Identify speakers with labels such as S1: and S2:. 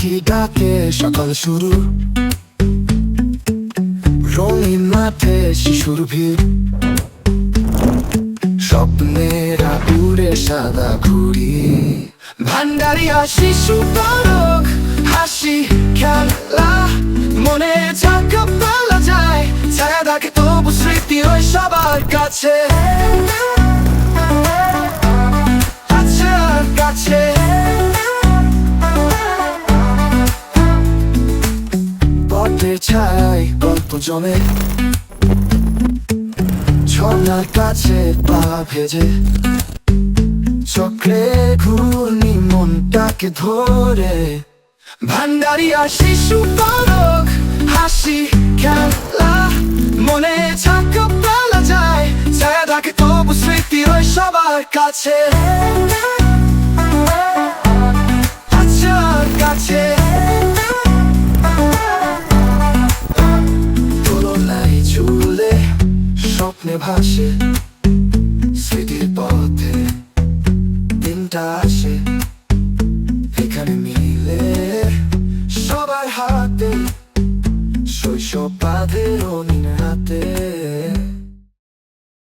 S1: সকাল শুরু। রঙিন মাঠে শিশুর ভিড়। স্বপ্নেরা উড়ে সাদা ঘুরি ভান্ডারিয়া শিশু তরক, হাসি, খেলা। মনে ঝাঁকা পালা যায়, ছায়া থাকে তবু স্মৃতি ওই সবার কাছে। গল্প জমে ঝর্ণার কাছে পা ভেজে চক্রে ঘূর্ণি মনটাকে ধরে ভান্ডারিয়া শিশু পরক হাসি, খেলা, মনে ছাকা, পালা যায় ছায়া থাকে তবু স্মৃতি ওই সবার কাছে। স্বপ্নে ভাসে স্মৃতির পথে দিনটা আসে এখানে মিলে সবার হাতে